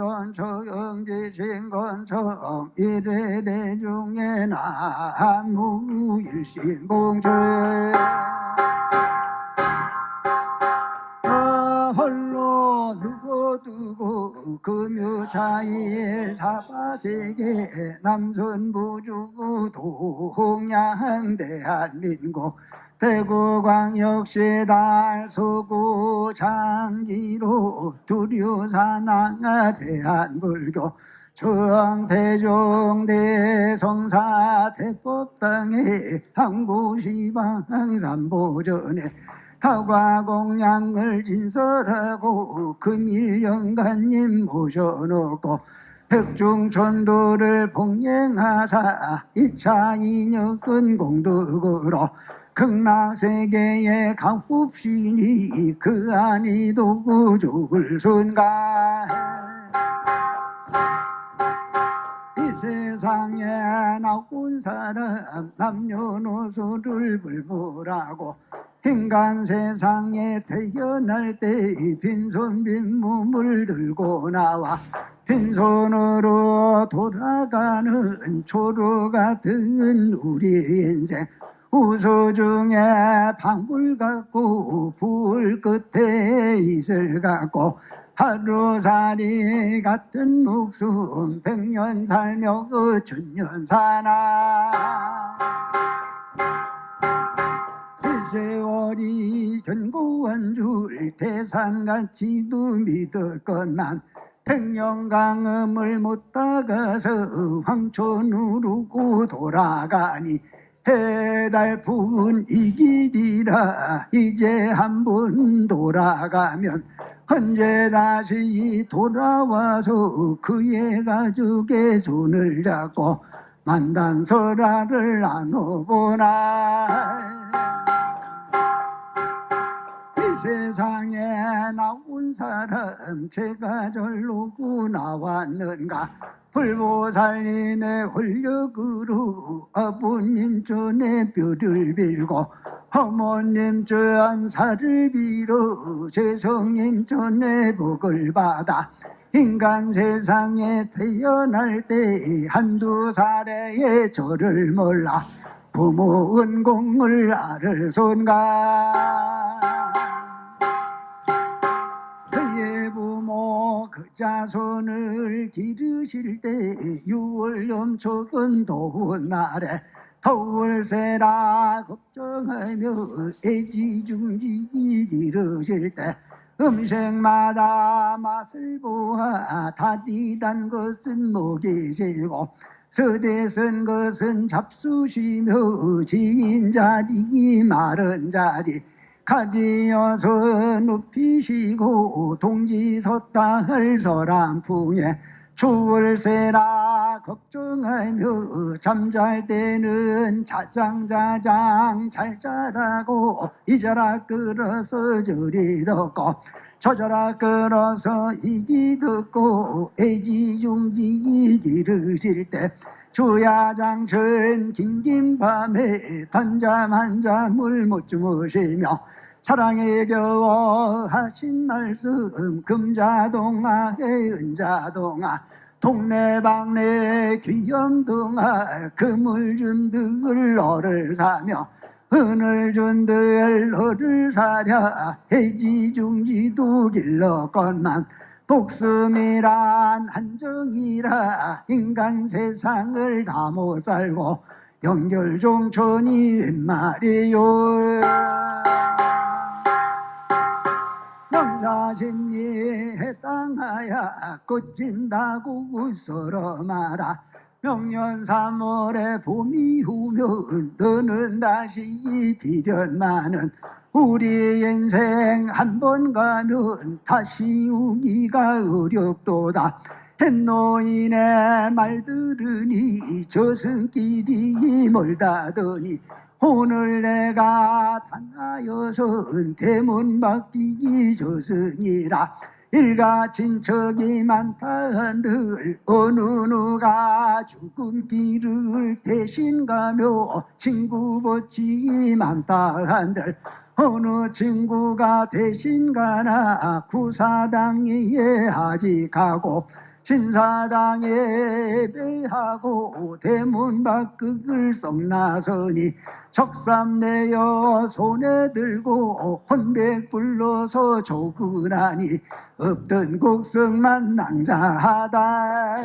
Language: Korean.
신돈 초경지 신건청 이래 대 중에 나무 일신봉주 어, 홀로 누구 두고 금요차일 사바세계 남선부주구 동양 대한민국 대구광역시 달서구 장기로 두류사나 대한불교 청태종 대성사 대법당의 항구시방 삼보전에 타과공양을 진설하고 금일영간님 모셔놓고 백중천도를 봉행하사 이차 인역은 공덕으로 극락세계의 강법신이 그 안이 도구족을 순간. 이 세상에 나온 사람 남녀노소를 불불하고 인간 세상에 태어날 때 빈손 빈몸을 들고 나와 빈손으로 돌아가는 초로 같은 우리 인생 우수 중에 방울 같고 불 끝에 이슬 같고 하루살이 같은 목숨 백년 살며 그 천년 사나. 이 세월이 견고한 줄 태산같이 도 믿었건만 백년강음을 못 따가서 황천으로 돌아가니 해달픈 이 길이라. 이제 한 번 돌아가면 언제 다시 돌아와서 그의 가족의 손을 잡고 만단설화를 나눠보나. 이 세상에 나온 사람 제가 절로구 나왔는가 불보살님의 홀력으로 아버님 전에 뼈를 빌고 어머님 전 살을 빌어 재성님 전에 복을 받아 인간 세상에 태어날 때 한두 살의 저를 몰라 부모 은공을 알을 손가 자손을 기르실 때 유월염 초근 더운 날에 더울세라 걱정하며 애지중지 기르실 때 음식마다 맛을 보아 다디단 것은 목이시고 서대 쓴 것은 잡수시며 지인 자리 마른 자리 가리어서 눕히시고 동지 섰다할 서람풍에 추월세라 걱정하며 잠잘 때는 자장자장 잘 자라고 이자라 끌어서 저리 듣고 저자라 끌어서 이리 듣고 애지중지 기르실 때 주야장천 긴긴 밤에 단잠 한 잠을 못 주무시며 사랑에 겨워 하신 말씀 금자동아의 은자동아 동네방네 귀염둥아 금을 준들 너를 사며 은을 준들 너를 사랴 해지중지도 길렀건만 복숨이란 한정이라 인간 세상을 다 못 살고 연결종촌이 말이요 사심리 해당하야 꽃진다고 서로 말아 명년 3월에 봄이 오면 너는 다시 비련만은 우리 인생 한 번 가면 다시 오기가 어렵도다. 햇노인의 말 들으니 저승길이 멀다더니 오늘 내가 당하여선 대문 바뀌기 저승이라. 일가 친척이 많다 한들 어느 누가 죽음 길을 대신 가며 친구 벗지 많다 한들 어느 친구가 대신 가나 구사당에 하직하고 신사당에 예배하고 대문 밖을 썩 나서니 적삼내어 손에 들고 혼백 불러서 조근하니 없던 곡성만 낭자하다